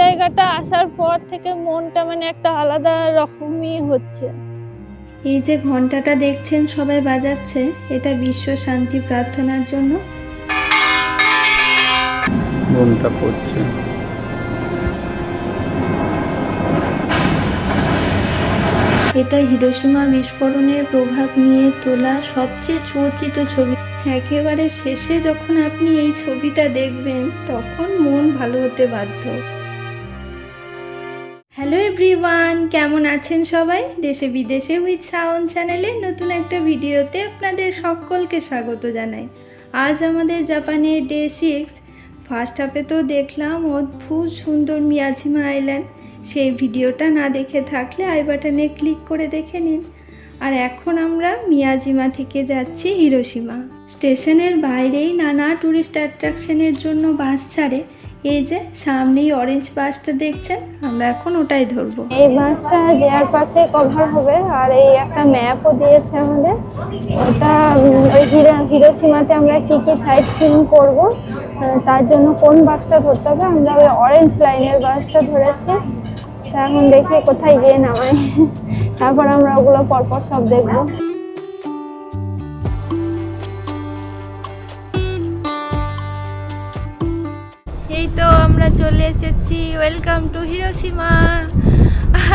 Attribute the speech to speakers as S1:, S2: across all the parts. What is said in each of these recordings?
S1: জায়গাটা আসার পর থেকে মনটা মানে একটা আলাদা রকমই হচ্ছে।
S2: এই যে ঘন্টাটা দেখছেন সবাই বাজাচ্ছে এটা বিশ্ব শান্তি প্রার্থনার জন্য।
S3: ঘুমটা পড়ছে।
S2: এটা হিরোশিমা বিস্ফোরণের প্রভাব নিয়ে তোলা সবচেয়ে চর্চিত ছবি। একেবারে শেষে যখন আপনি এই ছবিটা দেখবেন তখন মন ভালো হতে বাধ্য। হ্যালো এভরিওয়ান, কেমন আছেন সবাই? দেশে বিদেশে উইথ সাউন্ড চ্যানেলে নতুন একটা ভিডিওতে আপনাদের সকলকে স্বাগত জানাই। আজ আমাদের জাপানে ডে সিক্স, ফার্স্ট হাফে তো দেখলাম অদ্ভুত সুন্দর মিয়াজিমা আইল্যান্ড। সেই ভিডিওটা না দেখে থাকলে আই বাটনে ক্লিক করে দেখে নিন। আর এখন আমরা মিয়াজিমা থেকে যাচ্ছি হিরোশিমা। স্টেশনের বাইরেই নানা ট্যুরিস্ট অ্যাট্রাকশনের জন্য বাস ছাড়ে। এই যে সামনেই অরেঞ্জ বাসটা দেখছেন, আমরা এখন ওটাই ধরবো।
S1: এই বাসটা জেয়ার পাশে কভার হবে, আর এই একটা ম্যাপও দিয়েছে আমাদের। ওটা, ওই হিরো- হিরোশিমাতে আমরা কি কি সাইট সিইং করব তার জন্য কোন বাসটা ধরতে হবে, আমরা ওই অরেঞ্জ লাইনের বাসটা ধরেছি। এখন দেখি কোথায় গিয়ে নামাই তারপর আমরা ওগুলো পরপর সব দেখব।
S2: আমরা চলে এসেছি। ওয়েলকাম টু হিরোশিমা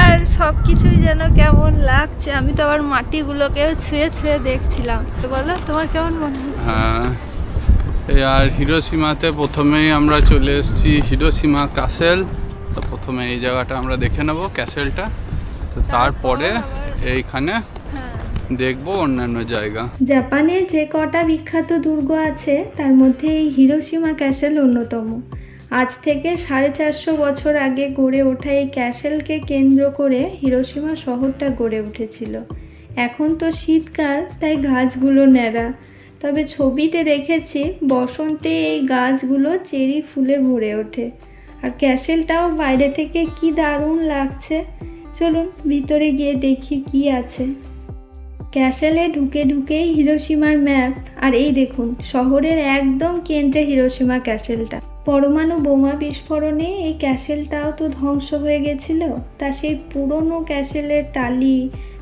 S2: আর সব কিছুই যেন কেমন লাগছে। আমি তো আবার মাটিগুলোকেও ছুঁয়ে ছুঁয়ে দেখছিলাম। তো বলো তোমার কেমন মনে হচ্ছে?
S3: হ্যাঁ এই আর হিরোসীমাতে প্রথমেই আমরা চলে এসেছি হিরোসীমা ক্যাসেল তো প্রথমে এই জায়গাটা আমরা দেখে নেব ক্যাসেলটা তো তারপরে এইখানে
S2: হ্যাঁ।
S3: দেখব অন্যান্য জায়গা।
S2: জাপানে যে কটা বিখ্যাত দুর্গ আছে তার মধ্যে এই হিরোশিমা ক্যাসেল অন্যতম। আজ থেকে সাড়ে চারশো বছর আগে গড়ে ওঠা এই ক্যাসেলকে কেন্দ্র করে হিরোশিমা শহরটা গড়ে উঠেছিল। এখন তো শীতকাল, তাই গাছগুলো ন্যাড়া। তবে ছবিতে দেখেছি, বসন্তে এই গাছগুলো চেরি ফুলে ভরে ওঠে। আর ক্যাসেলটাও বাইরে থেকে কি দারুণ লাগছে। চলুন ভিতরে গিয়ে দেখি কি আছে। ক্যাসেলে ঢুকে ঢুকেই হিরোশিমার ম্যাপ। আর এই দেখুন, শহরের একদম কেন্দ্রে হিরোশিমা ক্যাসেলটা। পরমাণু বোমা বিস্ফোরণে এই ক্যাসেলটাও তো ধ্বংস হয়ে গেছিল। তা সেই পুরনো ক্যাসেলের টালি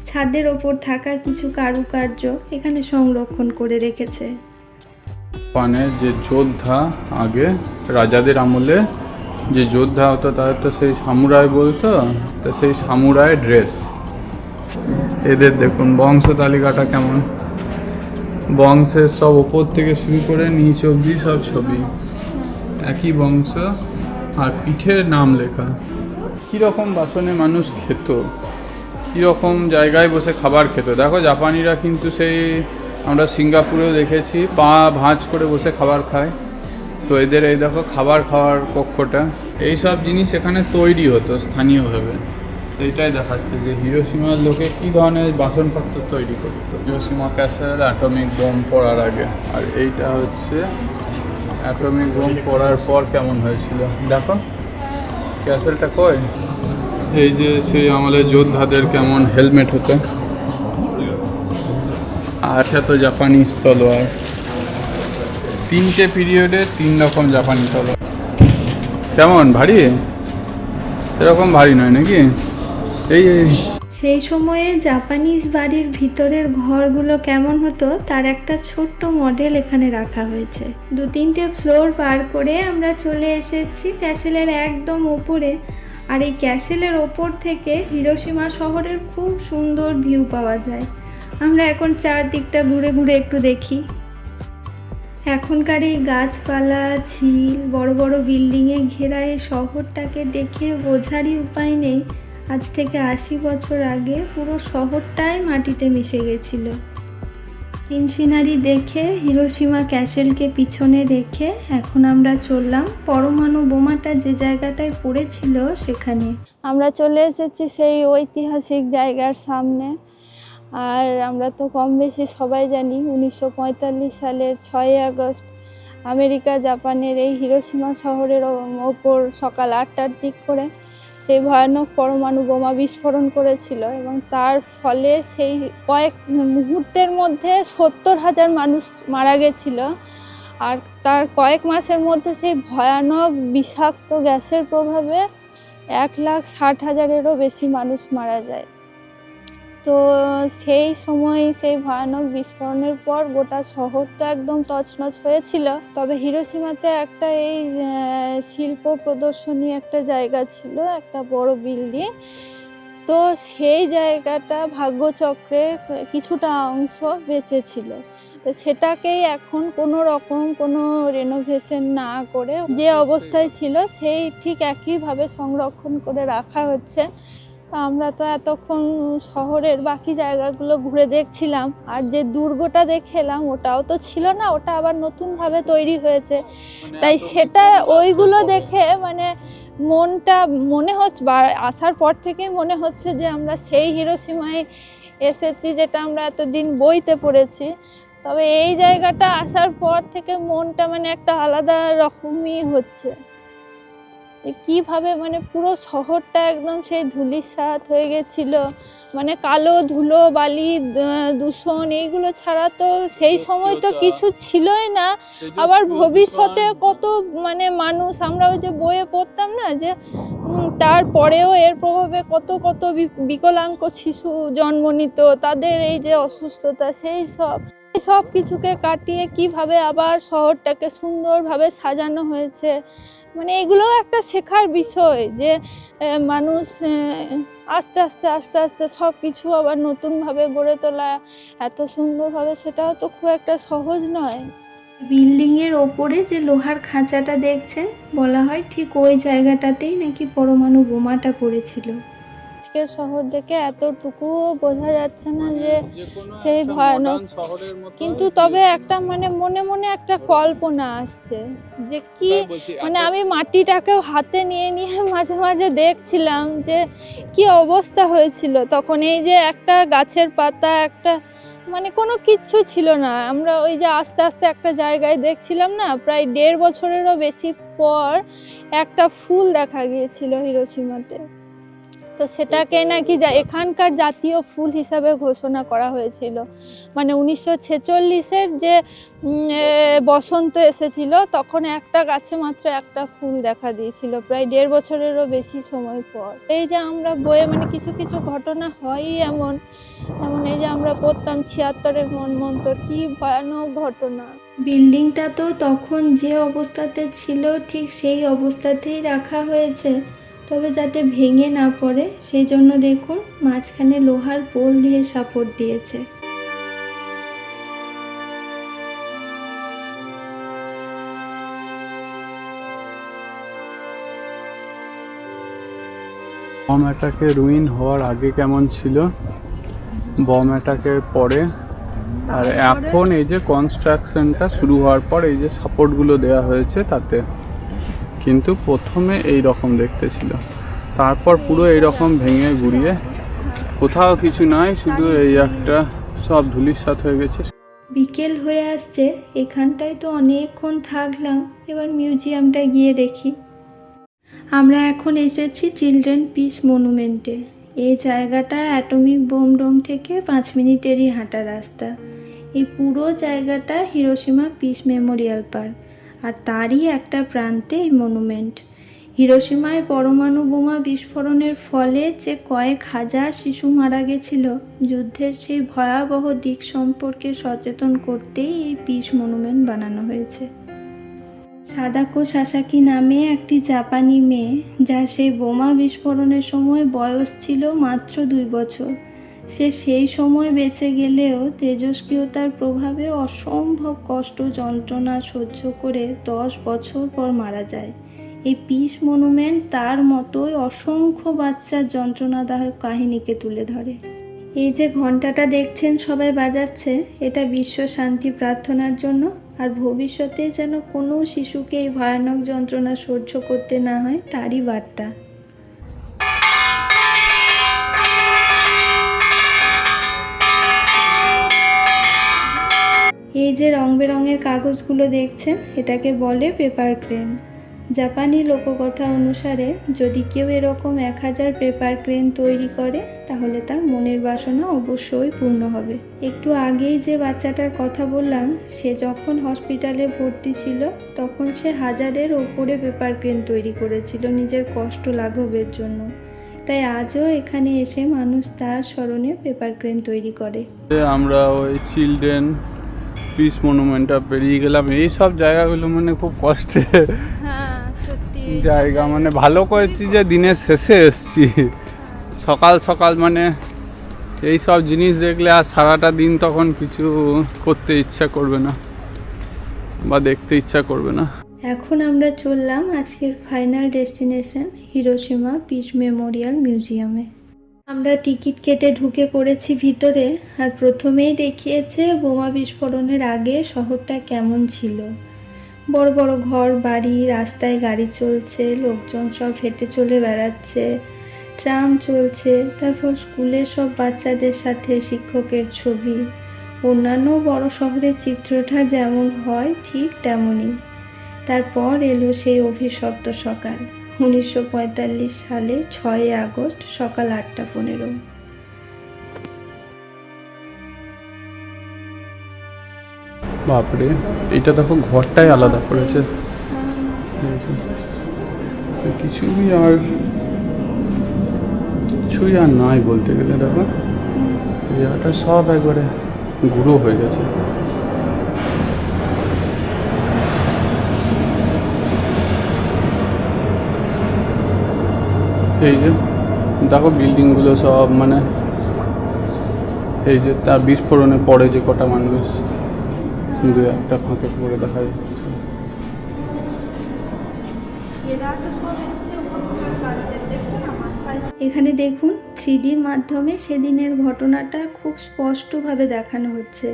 S2: ছাদের ওপর থাকা কিছু কারুকার্য এখানে সংরক্ষণ করে রেখেছে।
S3: জাপানের যে যোদ্ধা আগে, রাজাদের আমলে যে যোদ্ধা হতো তাদের তো সেই সামুরাই বলতো, তো সেই সামুরাই ড্রেস। এদের দেখুন, বংশ তালিকাটা কেমন? বংশের সব ওপর থেকে শুরু করে নিচ অবধি সব ছবি। একই বংশ আর পিঠের নাম লেখা। কীরকম বাসনে মানুষ খেত, কীরকম জায়গায় বসে খাবার খেত। দেখো, জাপানিরা কিন্তু সেই আমরা সিঙ্গাপুরেও দেখেছি, পা ভাঁজ করে বসে খাবার খায়। তো এদের এই দেখো, খাবার খাওয়ার কক্ষটা। এই সব জিনিস এখানে তৈরি হতো স্থানীয়ভাবে। সেইটাই দেখাচ্ছে যে হিরোসীমার লোকে কী ধরনের বাসনপত্র তৈরি করতো। হিরোসীমা ক্যাসেল, অ্যাটমিক বোম পড়ার আগে। আর এইটা হচ্ছে অ্যাটমিক বোম পড়ার পর কেমন হয়েছিল? দেখো ক্যাসেলটা কই? এই যে সেই আমাদের যোদ্ধাদের কেমন হেলমেট হতো। আর তো জাপানি তলোয়ার। তিনটে পিরিয়ডে তিন রকম জাপানি তলোয়ার। কেমন ভারী? সেরকম ভারী নয় নাকি? এই এই।
S2: সেই সময়ে জাপানিজ বাড়ির ভিতরের ঘরগুলো কেমন হতো তার একটা ছোট্ট মডেল এখানে রাখা হয়েছে। দু তিনটে ফ্লোর পার করে আমরা চলে এসেছি ক্যাসেলের একদম ওপরে। আর এই ক্যাসেলের ওপর থেকে হিরোশিমা শহরের খুব সুন্দর ভিউ পাওয়া যায়। আমরা এখন চারদিকটা ঘুরে ঘুরে একটু দেখি। এখনকার এই গাছপালা, ঝিল, বড় বড় বিল্ডিংয়ে ঘেরা এই শহরটাকে দেখে বোঝারই উপায় নেই। আজ থেকে আশি বছর আগে পুরো শহরটাই মাটিতে মিশে গেছিল। তিন সিনারি দেখে, হিরোশিমা ক্যাসেলকে পিছনে রেখে এখন আমরা চললাম পরমাণু বোমাটা যে জায়গাটায় পড়েছিল সেখানে।
S1: আমরা চলে এসেছি সেই ঐতিহাসিক জায়গার সামনে। আর আমরা তো কম বেশি সবাই জানি উনিশশো পঁয়তাল্লিশ সালের ছয়ই আগস্ট আমেরিকা জাপানের এই হিরোশিমা শহরের ওপর সকাল আটটার দিক করে সেই ভয়ানক পরমাণু বোমা বিস্ফোরণ করেছিল এবং তার ফলে সেই কয়েক মুহূর্তের মধ্যে সত্তর হাজার মানুষ মারা গেছিল। আর তার কয়েক মাসের মধ্যে সেই ভয়ানক বিষাক্ত গ্যাসের প্রভাবে এক লাখ ষাট হাজারেরও বেশি মানুষ মারা যায়। তো সেই সময় সেই ভয়ানক বিস্ফোরণের পর গোটা শহর তো একদম তছনছ হয়েছিল। তবে হিরোসীমাতে একটা এই শিল্প প্রদর্শনী একটা জায়গা ছিল, একটা বড় বিল্ডিং। তো সেই জায়গাটা ভাগ্যচক্রে কিছুটা অংশ বেঁচে ছিল তো সেটাকেই এখন কোনো রকম কোনো রেনোভেশন না করে যে অবস্থায় ছিল, সেই ঠিক একইভাবে সংরক্ষণ করে রাখা হচ্ছে। আমরা তো এতক্ষণ শহরের বাকি জায়গাগুলো ঘুরে দেখছিলাম আর যে দুর্গটা দেখেলাম ওটাও তো ছিল না ওটা আবার নতুনভাবে তৈরি হয়েছে। তাই সেটা ওইগুলো দেখে মানে মনটা মনে হচ্ছে বা আসার পর থেকে মনে হচ্ছে যে আমরা সেই হিরোসীমায় এসেছি যেটা আমরা এতদিন বইতে পড়েছি। তবে এই জায়গাটা আসার পর থেকে মনটা মানে একটা আলাদা রকমই হচ্ছে। কীভাবে মানে পুরো শহরটা একদম সেই ধুলিসাৎ হয়ে গেছিল। মানে কালো ধুলো বালি দূষণ এইগুলো ছাড়া তো সেই সময় তো কিছু ছিলই না। আবার ভবিষ্যতে কত মানে মানুষ আমরা ওই যে বইয়ে পড়তাম না যে তারপরেও এর প্রভাবে কত কত বিকলাঙ্গ শিশু জন্ম নিত তাদের এই যে অসুস্থতা সেই সব সব কিছুকে কাটিয়ে কীভাবে আবার শহরটাকে সুন্দরভাবে সাজানো হয়েছে। মানে এগুলো একটা শেখার বিষয় যে মানুষ আস্তে আস্তে আস্তে আস্তে সব কিছু আবার নতুনভাবে গড়ে তোলা, এত সুন্দরভাবে সেটাও তো খুব একটা সহজ নয়।
S2: বিল্ডিংয়ের ওপরে যে লোহার খাঁচাটা দেখছেন, বলা হয় ঠিক ওই জায়গাটাতেই নাকি পরমাণু বোমাটা পড়েছিল।
S1: আজকের শহর দেখে এতটুকুও বোঝা যাচ্ছে না যে সেই ভয়ানক কিন্তু তবে একটা মানে মনে মনে একটা কল্পনা আসছে যে কি মানে আমি মাটিটাকেও হাতে নিয়ে নিয়ে মাঝে মাঝে দেখছিলাম যে কি অবস্থা হয়েছিল। তখন এই যে একটা গাছের পাতা একটা মানে কোনো কিচ্ছু ছিল না। আমরা ওই যে আস্তে আস্তে একটা জায়গায় দেখছিলাম না প্রায় দেড় বছরেরও বেশি পর একটা ফুল দেখা গিয়েছিল হিরোসীমাতে তো সেটাকে নাকি এখানকার জাতীয় ফুল হিসাবে ঘোষণা করা হয়েছিল। মানে উনিশশো ছেচল্লিশের যে বসন্ত এসেছিল, তখন একটা গাছে মাত্র একটা ফুল দেখা দিয়েছিল, প্রায় দেড় বছরেরও বেশি সময় পর। এই যে আমরা বইয়ে মানে কিছু কিছু ঘটনা হয়ই এমন এমন এই যে আমরা পড়তাম ছিয়াত্তরের মন মনমন্তর, কি ভয়ানক ঘটনা।
S2: বিল্ডিংটা তো তখন যে অবস্থাতে ছিল, ঠিক সেই অবস্থাতেই রাখা হয়েছে। তবে যাতে ভেঙে না পড়ে সেই জন্য দেখুন মাঝখানে লোহার পোল দিয়ে সাপোর্ট দিয়েছে।
S3: বম অ্যাটাকে রুইন হওয়ার আগে কেমন ছিল? বম অ্যাটাকের পরে আর এখন এই যে কনস্ট্রাকশনটা শুরু হওয়ার পর এই যে সাপোর্টগুলো দেওয়া হয়েছে তাতে। কিন্তু প্রথমে এই রকম দেখতে ছিল। তারপর পুরো এই রকম ভেঙে গুড়িয়ে কোথাও কিছু নাই, শুধু এই একটা সব ধুলির হয়ে গেছে।
S2: বিকেল হয়ে আসছে, এখানটায় তো অনেকক্ষণ থাকলাম, এবার মিউজিয়ামটা গিয়ে দেখি। আমরা এখন এসেছি চিলড্রেন পিস মনুমেন্টে। এই জায়গাটা অ্যাটমিক বোম ডোম থেকে পাঁচ মিনিটেরই হাঁটা রাস্তা। এই পুরো জায়গাটা হিরোশিমা পিস মেমোরিয়াল পার্ক। আর তারই একটা প্রান্তে এই মনুমেন্ট। হিরোশিমায় পরমাণু বোমা বিস্ফোরণের ফলে যে কয়েক হাজার শিশু মারা গেছিল, যুদ্ধের সেই ভয়াবহ দিক সম্পর্কে সচেতন করতেই এই পিস মনুমেন্ট বানানো হয়েছে। সাদাকো সাসাকি নামে একটি জাপানি মেয়ে, যার সেই বোমা বিস্ফোরণের সময় বয়স ছিল মাত্র দুই বছর। সে সেই সময় বেঁচে গেলেও তেজস্ক্রিয়তার প্রভাবে অসম্ভব কষ্ট যন্ত্রণা সহ্য করে দশ বছর পর মারা যায়। এই পিস মনুমেন্ট তার মতোই অসংখ্য বাচ্চার যন্ত্রণাদায়ক কাহিনীকে তুলে ধরে। এই যে ঘন্টাটা দেখছেন সবাই বাজাচ্ছে, এটা বিশ্ব শান্তি প্রার্থনার জন্য, আর ভবিষ্যতে যেন কোনো শিশুকে এই ভয়ানক যন্ত্রণা সহ্য করতে না হয়, তারই বার্তা। এই যে রং বেরঙের কাগজগুলো দেখছেন, এটাকে বলে পেপার ক্রেন। জাপানি লোককথা অনুসারে, যদি কেউ এরকম এক হাজার পেপার ক্রেন তৈরি করে, তাহলে তার মনের বাসনা অবশ্যই পূর্ণ হবে। একটু আগেই যে বাচ্চাটার কথা বললাম, সে যখন হসপিটালে ভর্তি ছিল, তখন সে হাজারের ওপরে পেপার ক্রেন তৈরি করেছিল নিজের কষ্ট লাঘবের জন্য। তাই আজও এখানে এসে মানুষ তার স্মরণে পেপার ক্রেন তৈরি করে।
S3: আমরা ওই চিলড্রেন পিস মনুমেন্টটা পেরিয়ে গেলাম। এই সব জায়গাগুলো মানে খুব কষ্টের
S1: হ্যাঁ সত্যি
S3: জায়গা মানে ভালো করেছি যে দিনের শেষে এসছি। সকাল সকাল মানে এই সব জিনিস দেখলে আর সারাটা দিন তখন কিছু করতে ইচ্ছা করবে না বা দেখতে ইচ্ছা করবে না।
S2: এখন আমরা চললাম আজকের final destination Hiroshima peace memorial মিউজিয়ামে আমরা টিকিট কেটে ঢুকে পড়েছি ভিতরে আর প্রথমেই দেখিয়েছে বোমা বিস্ফোরণের আগে শহরটা কেমন ছিল। বড় বড় ঘর, বাড়ি, রাস্তায় গাড়ি চলছে, লোকজন সব হেঁটে চলে বেড়াচ্ছে, ট্রাম চলছে, তারপর স্কুলের সব বাচ্চাদের সাথে শিক্ষকের ছবি। অন্যান্য বড় শহরের চিত্রটা যেমন হয়, ঠিক তেমনই। তারপর এলো সেই অভিশপ্ত সকাল। উনিশশো পঁয়তাল্লিশ সালে ছয়ই আগস্ট সকাল আটটা পনেরো।
S3: বাপরে, এটা দেখো ঘরটাই আলাদা করেছে। কিছুই আর কিছুই আর নাই বলতে গেলে দেখো। জায়গাটা সব একবারে গুঁড়ো হয়ে গেছে। এই যে, দেখো বিল্ডিংগুলো সব মানে এই যে তার বিস্ফোরণে পড়ে যে কটা মানুষ। দু একটা ফাঁকে পড়ে দেখা
S2: এখানে দেখুন, থ্রিডির মাধ্যমে সেদিনের ঘটনাটা খুব স্পষ্টভাবে দেখানো হচ্ছে।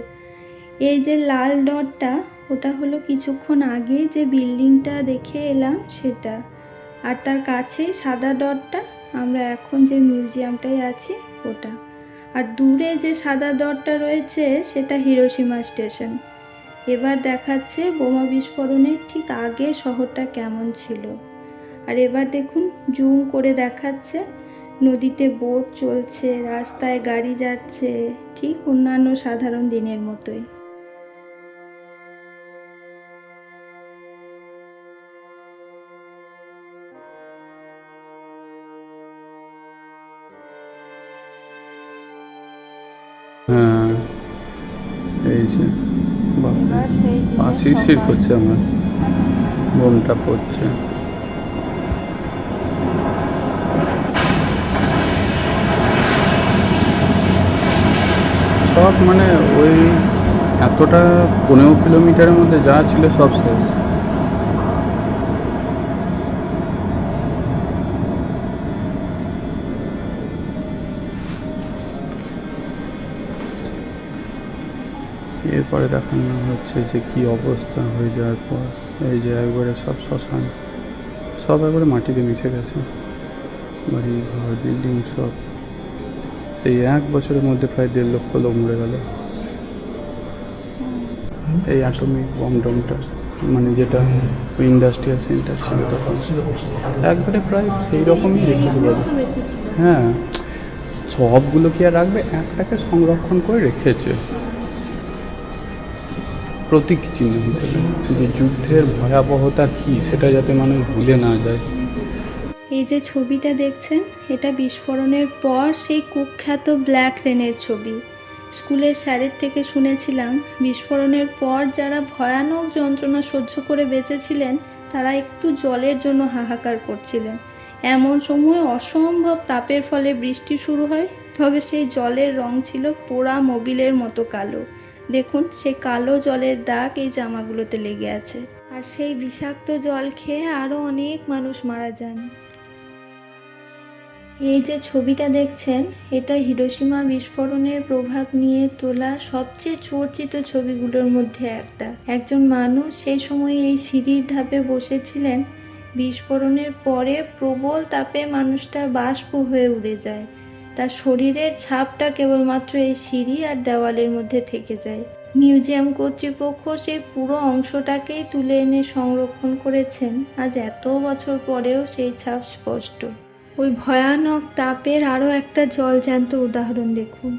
S2: এই যে লাল ডটটা, ওটা হলো কিছুক্ষণ আগে যে বিল্ডিংটা দেখে এলাম সেটা। আর তার কাছে সাদা ডটটা, আমরা এখন যে মিউজিয়ামটায় আছি ওটা। আর দূরে যে সাদা ডটটা রয়েছে, সেটা হিরোশিমা স্টেশন। এবার দেখাচ্ছে বোমা বিস্ফোরণের ঠিক আগে শহরটা কেমন ছিল। আর এবার দেখুন, জুম করে দেখাচ্ছে, নদীতে বোট চলছে, রাস্তায় গাড়ি যাচ্ছে, ঠিক অন্যান্য সাধারণ দিনের মতোই।
S3: শিরশির করছে আমার। বোমটা পড়ছে সব মানে ওই এতটা পনেরো কিলোমিটারের মধ্যে যা ছিল সব শেষ। এরপরে দেখানো হচ্ছে যে কি অবস্থা হয়ে যাওয়ার পর। এই যে একবারে সব শ্মশান, সব একবারে মাটিতে মিশে গেছে। বাড়ি, ঘর, বিল্ডিং সব। এই এক বছরের মধ্যে প্রায় দেড় লক্ষ লোক মরে গেল। এই অ্যাটমিক বম ডমটা মানে যেটা ইন্ডাস্ট্রিয়াল সেন্টার ছিল তখন। একবারে প্রায় সেই রকমই রেখেছিল হ্যাঁ সবগুলো কি আর রাখবে? একটাকে সংরক্ষণ করে রেখেছে। প্রতীক চিহ্ন হিসেবে। যে যুদ্ধের ভয়াবহতা কী, সেটা যাতে মানুষ ভুলে না যায়।
S2: এই যে ছবিটা দেখছেন, এটা বিস্ফোরণের পর সেই কুখ্যাত ব্ল্যাক রেনের ছবি। স্কুলের স্যারের থেকে শুনেছিলাম, বিস্ফোরণের পর যারা ভয়ানক যন্ত্রণা সহ্য করে বেঁচেছিলেন, তারা একটু জলের জন্য হাহাকার করছিলেন। এমন সময় অসম্ভব তাপের ফলে বৃষ্টি শুরু হয়, তবে সেই জলের রং ছিল পোড়া মোবিলের মতো কালো। দেখুন, সেই কালো জলের দাগ এই জামাগুলোতে লেগে আছে। আর সেই বিষাক্ত জল খেয়ে আরও অনেক মানুষ মারা যান। এই যে ছবিটা দেখছেন, এটা হিরোশিমা বিস্ফোরণের প্রভাব নিয়ে তোলা সবচেয়ে চর্চিত ছবিগুলোর মধ্যে একটা। একজন মানুষ সেই সময় এই সিঁড়ির ধাপে বসেছিলেন, বিস্ফোরণের পরে প্রবল তাপে মানুষটা বাষ্প হয়ে উড়ে যায়। তার শরীরের ছাপটা কেবলমাত্র এই সিঁড়ি আর দেওয়ালের মধ্যে থেকে যায়। মিউজিয়াম কর্তৃপক্ষ সেই পুরো অংশটাকেই তুলে এনে সংরক্ষণ করেছেন। আজ এত বছর পরেও সেই ছাপ স্পষ্ট। ওই ভয়ানক তাপের আরও একটা জলজ্যান্ত উদাহরণ দেখুন।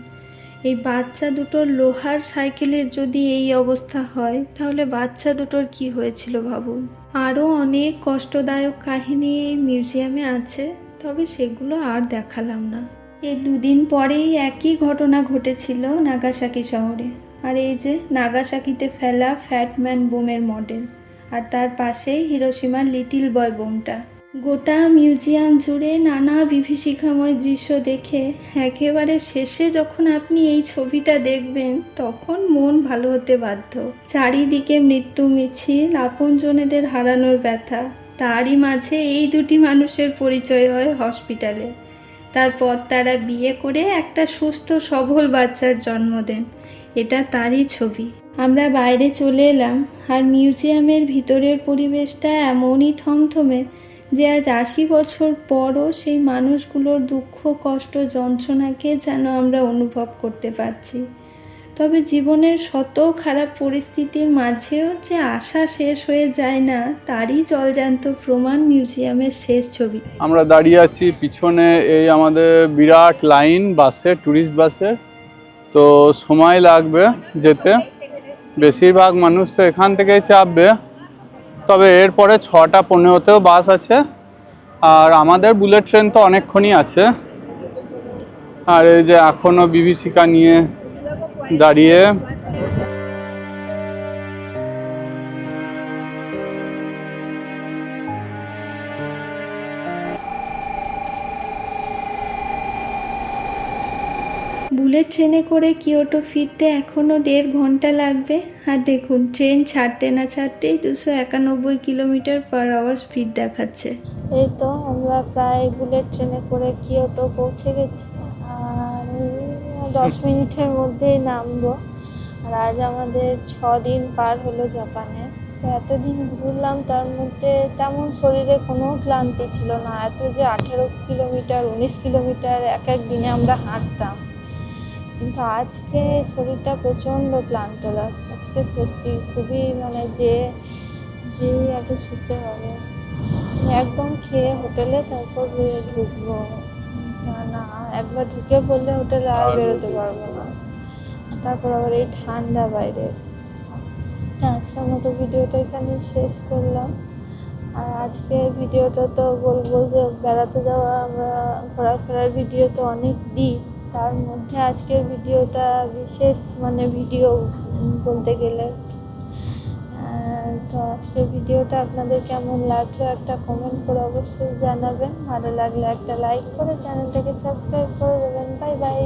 S2: এই বাচ্চা দুটোর লোহার সাইকেলের যদি এই অবস্থা হয়, তাহলে বাচ্চা দুটোর কি হয়েছিল ভাবুন? আরও অনেক কষ্টদায়ক কাহিনী এই মিউজিয়ামে আছে, তবে সেগুলো আর দেখালাম না। এই দুদিন পরেই একই ঘটনা ঘটেছিল নাগাসাকি শহরে। আর এই যে নাগাসাকিতে ফেলা ফ্যাটম্যান বোমের মডেল, আর তার পাশেই হিরোশিমার লিটিল বয় বোমটা গোটা মিউজিয়াম জুড়ে নানা বিভীষিকাময় দৃশ্য দেখে একেবারে শেষে যখন আপনি এই ছবিটা দেখবেন, তখন মন ভালো হতে বাধ্য। চারিদিকে মৃত্যু মিছিল, আপনজনেদের হারানোর ব্যথা, তারই মাঝে এই দুটি মানুষের পরিচয় হয় হসপিটালে। তারপর তারা বিয়ে করে একটা সুস্থ, সবল বাচ্চার জন্ম দেন। এটা তারই ছবি। আমরা বাইরে চলে এলাম আর মিউজিয়ামের ভিতরের পরিবেশটা এমনই থমথমে যে আজ আশি বছর পরও সেই মানুষগুলোর দুঃখ, কষ্ট, যন্ত্রণাকে যেন আমরা অনুভব করতে পারছি। তবে জীবনের শত খারাপ পরিস্থিতির মাঝেও যে আশা শেষ হয়ে যায় না, তারই জলজান্ত প্রমাণ মিউজিয়ামের শেষ ছবি।
S3: আমরা দাঁড়িয়ে আছি পিছনে এই আমাদের বিরাট লাইন বাসে ট্যুরিস্ট বাসে। তো সময় লাগবে যেতে। বেশিরভাগ মানুষ তো এখান থেকেই চাপবে। তবে এরপরে ছটা পনেরোতেও বাস আছে। আর আমাদের বুলেট ট্রেন তো অনেকক্ষণই আছে। আর এই যে এখনও বিভীষিকা নিয়ে দাঁড়িয়ে।
S2: বুলেট ট্রেনে করে কিয়োটো ফিরতে এখনও দেড় ঘণ্টা লাগবে। আর দেখুন ট্রেন ছাড়তে না ছাড়তেই দুশো একানব্বই কিলোমিটার পার আওয়ার স্পিড দেখাচ্ছে।
S1: এই তো আমরা প্রায় বুলেট ট্রেনে করে কিয়োটো পৌঁছে গেছি। দশ মিনিটের মধ্যেই নামবো। আর আজ আমাদের ছ দিন পার হলো জাপানে। তো এতদিন ঘুরলাম, তার মধ্যে তেমন শরীরে কোনো ক্লান্তি ছিল না। এত যে আঠেরো কিলোমিটার, উনিশ কিলোমিটার এক এক দিনে আমরা হাঁটতাম। কিন্তু আজকে শরীরটা প্রচণ্ড ক্লান্ত লাগছে। আজকে সত্যি খুবই মানে যে যে আগে ছুটতে হবে। একদম খেয়ে হোটেলে তারপর ঢুকবো না না একবার ঢুকে পড়লে হোটেলে আর বেরোতে পারব না। তারপর আবার এই ঠান্ডা বাইরে। আজকের মতো ভিডিওটা এখানে শেষ করলাম। আর আজকের ভিডিওটা তো বলব যে বেড়াতে যাওয়া আমরা ঘোরাফেরার ভিডিও তো অনেক দিই। তার মধ্যে আজকের ভিডিওটা বিশেষ মানে ভিডিও বলতে গেলে তো আজকের ভিডিওটা আপনাদের কেমন লাগল একটা কমেন্ট করে অবশ্যই জানাবেন। ভালো লাগলে একটা লাইক করে চ্যানেলটাকে সাবস্ক্রাইব করে দেবেন। Bye bye